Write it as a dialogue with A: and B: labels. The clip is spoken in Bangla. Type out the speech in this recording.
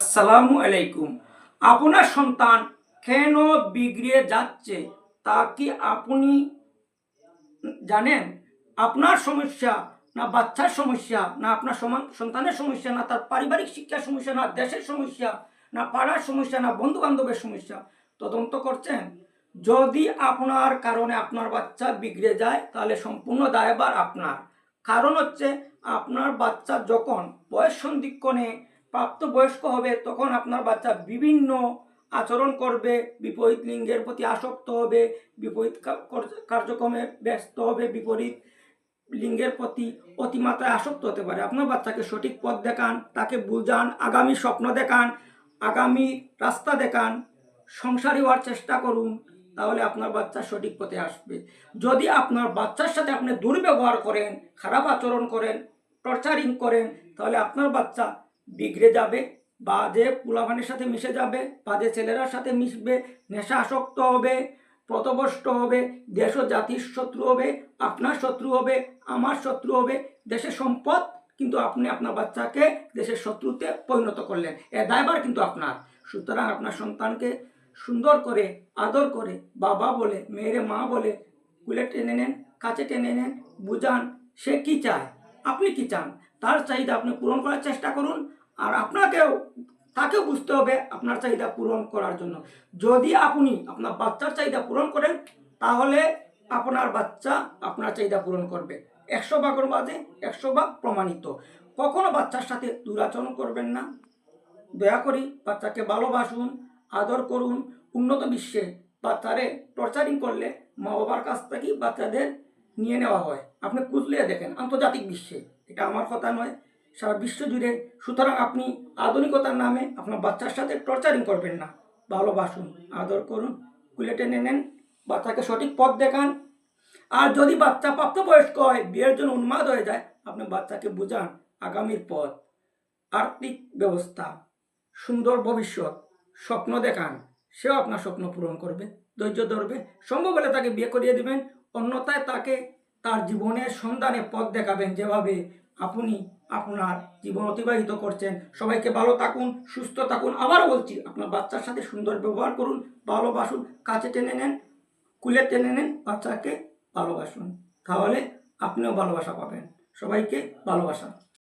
A: আসসালামু আলাইকুম। আপনার সন্তান কেন বিগড়ে যাচ্ছে তা কি আপনি জানেন? আপনার সমস্যা না বাচ্চার সমস্যা, না আপনার সন্তানের সমস্যা, না তার পারিবারিক শিক্ষার সমস্যা, না দেশের সমস্যা, না পাড়ার সমস্যা, না বন্ধু বান্ধবের সমস্যা? তদন্ত করছেন? যদি আপনার কারণে আপনার বাচ্চা বিগড়ে যায়, তাহলে সম্পূর্ণ দায়বার আপনার। কারণ হচ্ছে আপনার বাচ্চা যখন বয়স সন্ধিক্ষণে প্রাপ্তবয়স্ক হবে, তখন আপনার বাচ্চা বিভিন্ন আচরণ করবে, বিপরীত লিঙ্গের প্রতি আসক্ত হবে, বিপরীত কার্যক্রমে ব্যস্ত হবে, বিপরীত লিঙ্গের প্রতি অতিমাত্রায় আসক্ত হতে পারে। আপনার বাচ্চাকে সঠিক পথ দেখান, তাকে বুঝান, আগামী স্বপ্ন দেখান, আগামী রাস্তা দেখান, সংসারী হওয়ার চেষ্টা করুন, তাহলে আপনার বাচ্চা সঠিক পথে আসবে। যদি আপনার বাচ্চার সাথে আপনি দুর্ব্যবহার করেন, খারাপ আচরণ করেন টর্চারিং করেন, তাহলে আপনার বাচ্চা বিগড়ে যাবে বা বাজে পুলাভানের সাথে মিশে যাবে বা বাজে ছেলেরার সাথে মিশবে নেশা আসক্ত হবে, পথভ্রষ্ট হবে, দেশ ও জাতির শত্রু হবে, আপনার শত্রু হবে, আমার শত্রু হবে, দেশের সম্পদ কিন্তু আপনি আপনার বাচ্চাকে দেশের শত্রুতে পরিণত করলেন, এ দায়ভার কিন্তু আপনার। সুতরাং আপনার সন্তানকে সুন্দর করে, আদর করে, বাবা বলে, মেয়েরে মা বলে, কুলে টেনে নেন, কাছে টেনে নেন, বুঝান, সে কি চায়, আপনি কি চান? তার চাহিদা আপনি পূরণ করার চেষ্টা করুন আর আপনাকেও, তাকেও বুঝতে হবে আপনার চাহিদা পূরণ করার জন্য। যদি আপনি আপনার বাচ্চার চাহিদা পূরণ করেন, তাহলে আপনার বাচ্চা আপনার চাহিদা পূরণ করবে। একশো ভাগের মাঝে একশো ভাগ প্রমাণিত। কখনো বাচ্চার সাথে দুরাচরণ করবেন না। দয়া করি বাচ্চাকে ভালোবাসুন, আদর করুন। উন্নত বিশ্বে বাচ্চারে টর্চারিং করলে মা বাবার কাছ থেকেই বাচ্চাদের নিয়ে নেওয়া হয়। আপনি খুঁজলে দেখেন, আন্তর্জাতিক বিশ্বে। এটা আমার কথা নয়। সারা বিশ্ব জুড়ে। সুতরাং আপনি আধুনিকতার নামে আপনার বাচ্চার সাথে টর্চারিং করবেন না। ভালোবাসুন, আদর করুন, কুলে টেনে নেন, বাচ্চাকে সঠিক পথ দেখান। আর যদি বাচ্চা প্রাপ্তবয়স্ক হয়, বিয়ের জন্য উন্মাদ হয়ে যায়, আপনি বাচ্চাকে বোঝান, আগামীর পথ, আর্থিক ব্যবস্থা, সুন্দর ভবিষ্যৎ, স্বপ্ন দেখান। সেও আপনার স্বপ্ন পূরণ করবে, ধৈর্য ধরবে, সম্ভব হলে তাকে বিয়ে করিয়ে দিবেন। অন্যথায় তাকে তার জীবনের সন্ধানে পথ দেখাবেন। যেভাবে আপনি আপনার জীবন অতিবাহিত করছেন। সবাইকে ভালো থাকুন, সুস্থ থাকুন। আবার বলছি, আপনার বাচ্চার সাথে সুন্দর ব্যবহার করুন, ভালোবাসুন, কাছে টেনে নেন, কুলে টেনে নেন, বাচ্চাকে ভালোবাসুন। তাহলে আপনিও ভালোবাসা পাবেন। সবাইকে ভালোবাসা।